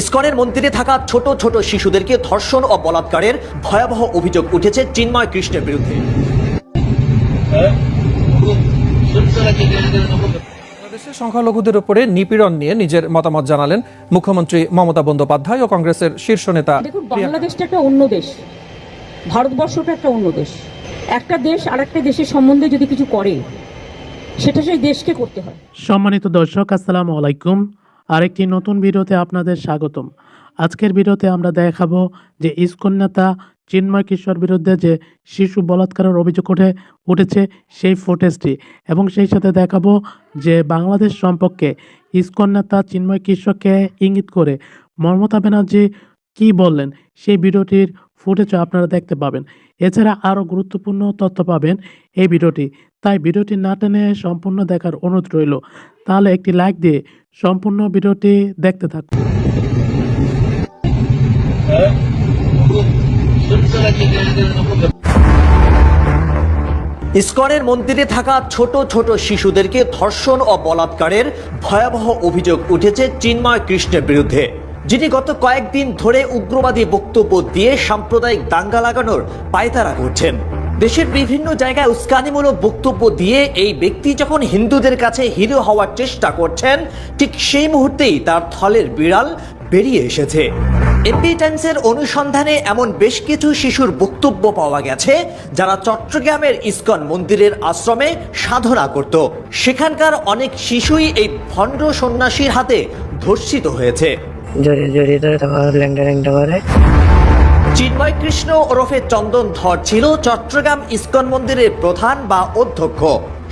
ইস্কনের মন্দিরে থাকা ছোট ছোট শিশুদেরকে ধর্ষণ ও বলাৎকারের ভয়াবহ অভিযোগ উঠেছে চিন্ময় কৃষ্ণের বিরুদ্ধে। বাংলাদেশের সংখ্যালঘুদের উপরে নিপীড়ন নিয়ে নিজের মতামত জানালেন মুখ্যমন্ত্রী মমতা বন্দ্যোপাধ্যায় ও কংগ্রেসের শীর্ষ নেতা দেখুন বাংলাদেশটা একটা অন্য দেশ। ভারতবর্ষটা একটা অন্য দেশ। একটা দেশ আর একটা দেশের সম্বন্ধে যদি কিছু করে সেটা সেই দেশকে করতে হয়। সম্মানিত দর্শক আসসালামু আলাইকুম। আরেকটি নতুন ভিডিওতে আপনাদের স্বাগতম। আজকের ভিডিওতে আমরা দেখাবো যে ইস্কন নেতা চিন্ময় কিশোর বিরুদ্ধে যে শিশু বলাৎকারের অভিযোগ উঠে উঠেছে সেই ফুটেজটি এবং সেই সাথে দেখাবো যে বাংলাদেশ সম্পর্কে ইস্কন নেতা চিন্ময় কিশোরকে ইঙ্গিত করে মমতা ব্যানার্জি কী বললেন, সেই ভিডিওটির ফুটেজও আপনারা দেখতে পাবেন। এছাড়া আরও গুরুত্বপূর্ণ তথ্য পাবেন এই ভিডিওটি। তাই ভিডিওটি না টেনে সম্পূর্ণ দেখার অনুরোধ রইল। তাহলে একটি লাইক দিয়ে সম্পূর্ণ ভিডিওটি দেখতে থাকুন। ইস্কনের মন্দিরে থাকা ছোট ছোট শিশুদেরকে ধর্ষণ ও বলাৎকারের ভয়াবহ অভিযোগ উঠেছে চিন্ময় কৃষ্ণের বিরুদ্ধে। যিনি গত কয়েকদিন ধরে উগ্রবাদী বক্তব্য দিয়ে সাম্প্রদায়িক দাঙ্গা লাগানোর পায়তারা করছেন। দেশের বিভিন্ন জায়গায় উস্কানিমূলক বক্তব্য দিয়ে এই ব্যক্তি যখন হিন্দুদের কাছে হিরো হওয়ার চেষ্টা করছেন, ঠিক সেই মুহূর্তেই তার থলের বিড়াল বেরিয়ে এসেছে। এপি টাইমসের অনুসন্ধানে এমন বেশ কিছু শিশুর বক্তব্য পাওয়া গেছে, যারা চট্টগ্রামের ইস্কন মন্দিরের আশ্রমে সাধনা করত। সেখানকার অনেক শিশুই এই ভণ্ড সন্ন্যাসীর হাতে ধর্ষিত হয়েছে। জড়িয়ে জড়িয়ে ধরে তারপর ল্যাংটা ল্যাংটা করে চিন্ময় কৃষ্ণ ওরফে চন্দন ধর ছিল চট্টগ্রাম ইস্কন মন্দিরের প্রধান বা অধ্যক্ষ।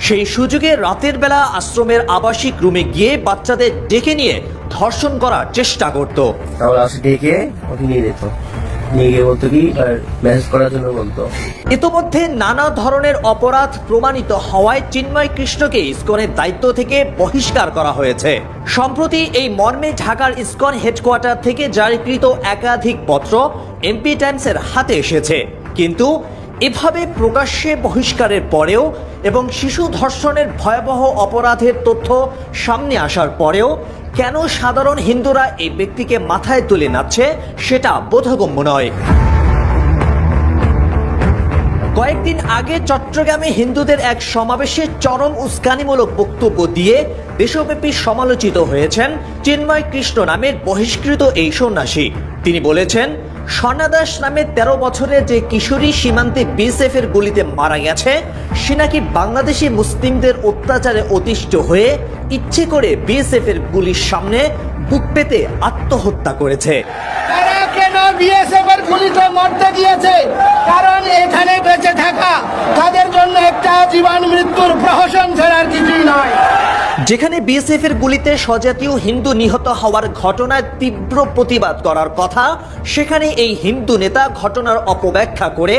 সেই সুযোগে রাতের বেলা আশ্রমের আবাসিক রুমে গিয়ে বাচ্চাদের ডেকে নিয়ে ধর্ষণ করার চেষ্টা করত। ডেকে ওকে নিয়ে যেত। ইতোমধ্যে নানা ধরনের অপরাধ প্রমাণিত হওয়ায় চিন্ময় কৃষ্ণকে দায়িত্ব থেকে বহিষ্কার করা হয়েছে। সম্প্রতি এই মর্মে ঢাকার হেডকোয়ার্টার থেকে জারিকৃত একাধিক পত্র এমপি টাইমসের হাতে এসেছে। কিন্তু এভাবে প্রকাশ্যে বহিষ্কারের পরেও এবং শিশু ধর্ষণের ভয়াবহ অপরাধের তথ্য সামনে আসার পরেও কেন সাধারণ হিন্দুরা এই ব্যক্তিকে মাথায় তুলে নাচ্ছে সেটা বোধগম্য নয়। কয়েকদিন আগে চট্টগ্রামে হিন্দুদের এক সমাবেশে চরম উস্কানিমূলক বক্তব্য দিয়ে দেশব্যাপী সমালোচিত হয়েছেন চিন্ময় কৃষ্ণ নামের বহিষ্কৃত এই সন্ন্যাসী। তিনি বলেছেন স্বর্ণাদাস নামে তেরো বছরের যে কিশোরী সীমান্তে বিএসএফ এর গুলিতে মারা গেছে, সে নাকি বাংলাদেশি মুসলিমদের অত্যাচারে অতিষ্ঠ হয়ে ইচ্ছে করে বিএসএফ এর গুলির সামনে বুক পেতে আত্মহত্যা করেছে। তারা কেন বিএসএফ এর গুলিতে মরতে গিয়েছে কারণ এখানে বেঁচে থাকা তাদের জন্য একটা জীবন মৃত্যুর প্রহসন ছাড়ার কিছুই নয়। যেখানে বিএসএফ এর গুলিতে স্বজাতীয় হিন্দু নিহত হওয়ার ঘটনায় তীব্র প্রতিবাদ করার কথা, সেখানে এই হিন্দু নেতা ঘটনার অপব্যাখ্যা করে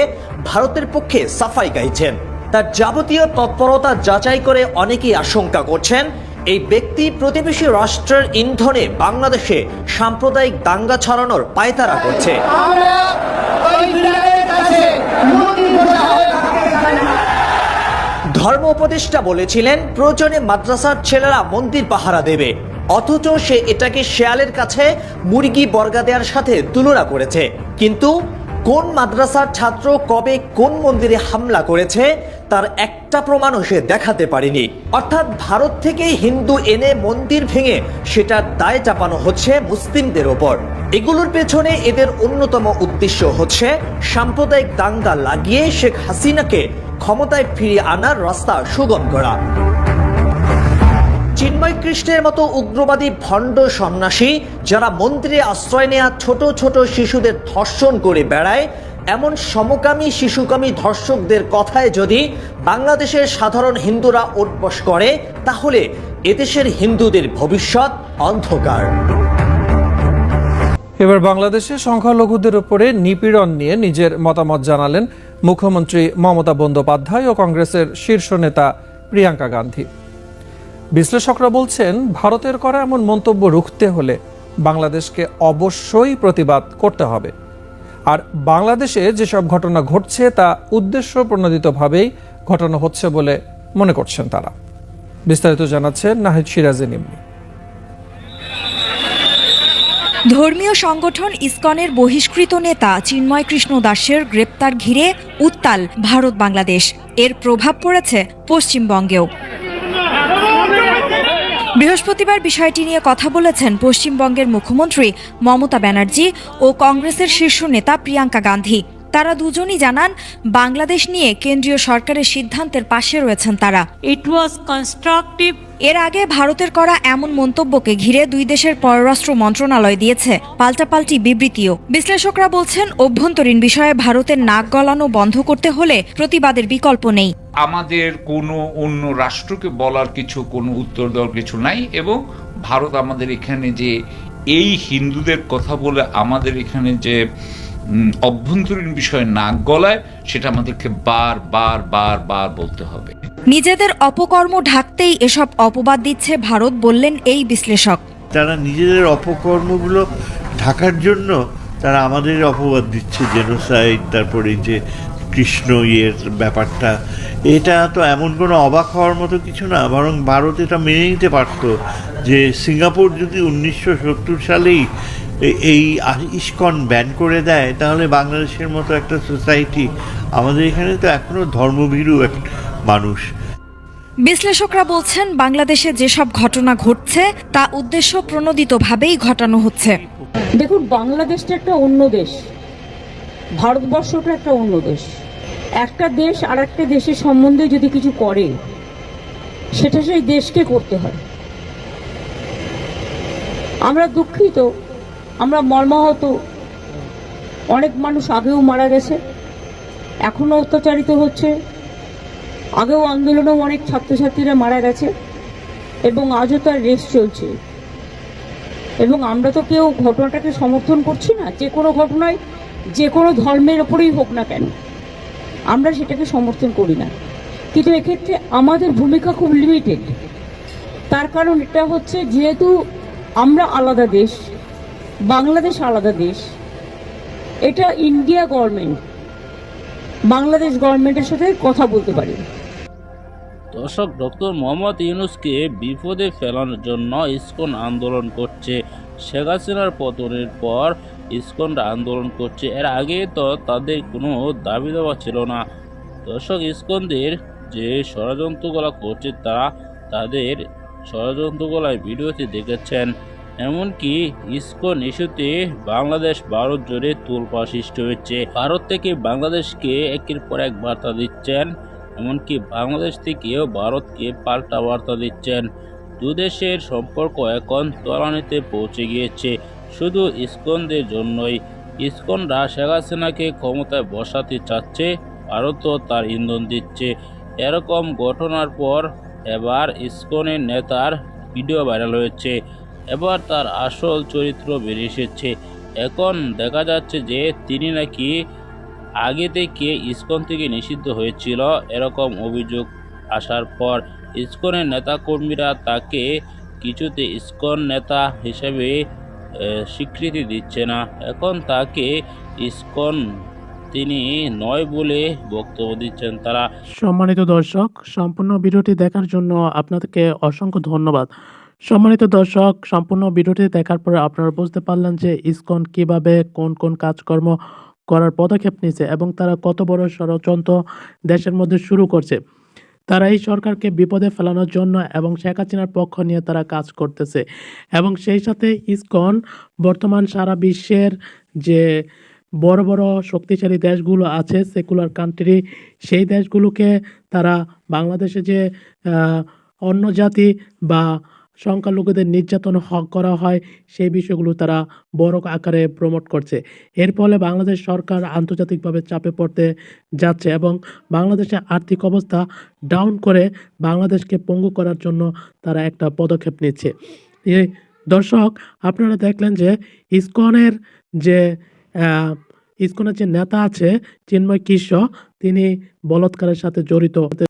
ভারতের পক্ষে সাফাই গাইছেন। তার যাবতীয় তৎপরতা যাচাই করে অনেকেই আশঙ্কা করছেন, এই ব্যক্তি প্রতিবেশী রাষ্ট্রের ইন্ধনে বাংলাদেশে সাম্প্রদায়িক দাঙ্গা ছড়ানোর পায়তারা করছে। ধর্ম উপদেষ্টা বলেছিলেন, প্রয়োজনে মাদ্রাসার ছেলেরা মন্দির পাহারা দেবে। অথচ সে এটাকে শেয়ালের কাছে মুরগি বর্গা দেওয়ার সাথে তুলনা করেছে। কিন্তু কোন মাদ্রাসার ছাত্র কবে কোন মন্দিরে হামলা করেছে, তার একটা প্রমাণও সে দেখাতে পারেনি। অর্থাৎ ভারত থেকে হিন্দু এনে মন্দির ভেঙে সেটার দায় চাপানো হচ্ছে মুসলিমদের ওপর। এগুলোর পেছনে এদের অন্যতম উদ্দেশ্য হচ্ছে সাম্প্রদায়িক দাঙ্গা লাগিয়ে শেখ হাসিনাকে ক্ষমতায় ফিরিয়ে আনার রাস্তা সুগম করা। চিন্ময় কৃষ্ণের মতো উগ্রবাদী ভণ্ড সন্ন্যাসী যারা মন্দিরে আশ্রয় নেওয়া ছোট ছোট শিশুদের ধর্ষণ করে বেড়ায়, এমন সমকামী শিশুকামী ধর্ষকদের কথায় যদি বাংলাদেশের সাধারণ হিন্দুরা ওটবস করে, তাহলে এদেশের হিন্দুদের ভবিষ্যৎ অন্ধকার। এবার বাংলাদেশে সংখ্যালঘুদের উপরে নিপীড়ন নিয়ে নিজের মতামত জানালেন মুখ্যমন্ত্রী মমতা বন্দ্যোপাধ্যায় ও কংগ্রেসের শীর্ষ নেতা প্রিয়াঙ্কা গান্ধী। বিশ্লেষকরা বলছেন, ভারতের করা এমন মন্তব্য রুখতে হলে বাংলাদেশকে অবশ্যই প্রতিবাদ করতে হবে। আর বাংলাদেশে যেসব ঘটনা ঘটছে, তা উদ্দেশ্য প্রণোদিতভাবেই ঘটনা হচ্ছে বলে মনে করছেন তারা। বিস্তারিত জানাচ্ছেন নাহিদ সিরাজে নিম্নি। ধর্মীয় সংগঠন ইসকনের বহিষ্কৃত নেতা চিন্ময় কৃষ্ণ দাসের গ্রেপ্তার ঘিরে উত্তাল ভারত বাংলাদেশ। এর প্রভাব পড়েছে পশ্চিমবঙ্গেও। বৃহস্পতিবার বিষয়টি নিয়ে কথা বলেছেন পশ্চিমবঙ্গের মুখ্যমন্ত্রী মমতা ব্যানার্জি ও কংগ্রেসের শীর্ষ নেতা প্রিয়াঙ্কা গান্ধী। তারা দুজনই জানান, বাংলাদেশ নিয়ে কেন্দ্রীয় সরকারের সিদ্ধান্তের পাশে রয়েছেন তারা। It was constructive এর আগে ভারতের করা এমন মন্তব্যকে ঘিরে দুই দেশের পররাষ্ট্র মন্ত্রণালয় দিয়েছে পাল্টাপাল্টি বিবৃতিও। বিশ্লেষকরা বলছেন, অভ্যন্তরীণ বিষয়ে ভারতের নাক গলানো বন্ধ করতে হলে প্রতিবাদের বিকল্প নেই। আমাদের কোনো অন্য রাষ্ট্রকে বলার কিছু, কোনো উত্তর দেওয়ার কিছু নাই এবং ভারত আমাদের এখানে যে এই হিন্দুদের কথা বলে আমাদের এখানে যে অভ্যন্তরীণ বিষয় নাক গলায় সেটা আমাদেরকে বার বার বার বার বলতে হবে। নিজেদের অপকর্ম ঢাকতেই এসব অপবাদ দিচ্ছে ভারত বললেন এই বিশ্লেষক। তারা নিজেদের অপকর্মগুলো ঢাকার জন্য তারা আমাদের অপবাদ দিচ্ছে জেনোসাইড তারপরে যে কৃষ্ণ ইয়ের ব্যাপারটা। এটা তো এমন কোনো অবাক হওয়ার মতো কিছু না বরং ভারত এটা মেনে নিতে পারতো যে সিঙ্গাপুর যদি উনিশশো সত্তর সালেই এই ইস্কন ব্যান করে দেয় তাহলে বাংলাদেশের মতো একটা সোসাইটি আমাদের এখানে তো এখনও ধর্মভীরু এক মানুষ। বিশ্লেষকরা বলছেন বাংলাদেশে যেসব ঘটনা ঘটছে তা উদ্দেশ্য প্রণোদিতভাবেই ঘটানো হচ্ছে। দেখুন বাংলাদেশটা একটা অন্য দেশ। ভারতবর্ষটা একটা অন্য দেশ। একটা দেশ আর একটা দেশের সম্বন্ধে যদি কিছু করে সেটা সেই দেশকে করতে হয়। আমরা দুঃখিত আমরা মর্মাহত। অনেক মানুষ আগেও মারা গেছে। এখনও অত্যাচারিত হচ্ছে। আগেও আন্দোলনেও অনেক ছাত্রছাত্রীরা মারা গেছে। এবং আজও তার রেস চলছে। এবং আমরা তো কেউ ঘটনাটাকে সমর্থন করছি না। যে কোনো ঘটনায়, যে কোনো ধর্মের ওপরেই হোক না কেন, আমরা সেটাকে সমর্থন করি না। কিন্তু এক্ষেত্রে আমাদের ভূমিকা খুব লিমিটেড তার কারণ এটা হচ্ছে, যেহেতু আমরা আলাদা দেশ বাংলাদেশ আলাদা দেশ। এটা ইন্ডিয়া গভর্নমেন্ট বাংলাদেশ গভর্নমেন্টের সাথে কথা বলতে পারি। দর্শক, ডক্টর মোহাম্মদ ইউনুসকে বিপদে ফেলানোর জন্য ইসকন আন্দোলন করছে। শেখ হাসিনার পতনের পর ইসকনরা আন্দোলন করছে। এর আগে তো তাদের কোনো দাবি দেওয়া ছিল না। দর্শক, ইসকনদের যে ষড়যন্ত্রগুলো করছে তারা তাদের ষড়যন্ত্রগুলায় ভিডিওতে দেখেছেন। এমনকি ইসকন ইস্যুতে বাংলাদেশ ভারত জুড়ে তোলপা সৃষ্টি হয়েছে। ভারত থেকে বাংলাদেশকে একের পর এক বার্তা দিচ্ছেন, এমনকি বাংলাদেশ থেকেও ভারতকে পাল্টা বার্তা দিচ্ছেন। দুদেশের সম্পর্ক এখন তলানিতে পৌঁছে গিয়েছে, শুধু ইসকনদের জন্যই। ইসকনরা শেখ হাসিনাকে ক্ষমতায় বসাতে চাচ্ছে, ভারতও তার ইন্ধন দিচ্ছে। এরকম ঘটনার পর এবার ইসকনের নেতার ভিডিও ভাইরাল হয়েছে। এবার তার আসল চরিত্র বেরিয়ে এসেছে। এখন দেখা যাচ্ছে যে তিনি নাকি আগে থেকে ইসকন থেকে নিষিদ্ধ হয়েছিল এরকম অভিযোগ আসার পর। ইসকনের নেতাকর্মীরা তাকে কিছুতে ইসকন নেতা হিসেবে স্বীকৃতি দিচ্ছে না। এখন তাকে ইসকন তিনি নয় বলে বক্তব্য দিচ্ছেন তারা। সম্মানিত দর্শক, সম্পূর্ণ ভিডিওটি দেখার জন্য আপনাদেরকে অসংখ্য ধন্যবাদ। সম্মানিত দর্শক, সম্পূর্ণ ভিডিওটি দেখার পরে আপনারা বুঝতে পারলেন যে ইসকন কীভাবে কোন কোন কাজকর্ম করার পদক্ষেপ নিয়েছে এবং তারা কত বড় ষড়যন্ত্র দেশের মধ্যে শুরু করছে। তারা এই সরকারকে বিপদে ফেলানোর জন্য এবং শেখ হাসিনার পক্ষ নিয়ে তারা কাজ করতেছে এবং সেই সাথে ইসকন বর্তমান সারা বিশ্বের যে বড় বড় শক্তিশালী দেশগুলো আছে সেকুলার কান্ট্রি সেই দেশগুলোকে তারা বাংলাদেশে যে অন্য জাতি বা সংখ্যালঘুদের নির্যাতন হক করা হয়, সেই বিষয়গুলো তারা বড় আকারে প্রমোট করছে। এর ফলে বাংলাদেশ সরকার আন্তর্জাতিকভাবে চাপে পড়তে যাচ্ছে এবং বাংলাদেশের আর্থিক অবস্থা ডাউন করে বাংলাদেশকে পঙ্গু করার জন্য তারা একটা পদক্ষেপ নিচ্ছে। এই দর্শক, আপনারা দেখলেন যে ইসকনের যে ইসকনের যে নেতা আছে চিন্ময় কিশোর তিনি বলৎকারের সাথে জড়িত।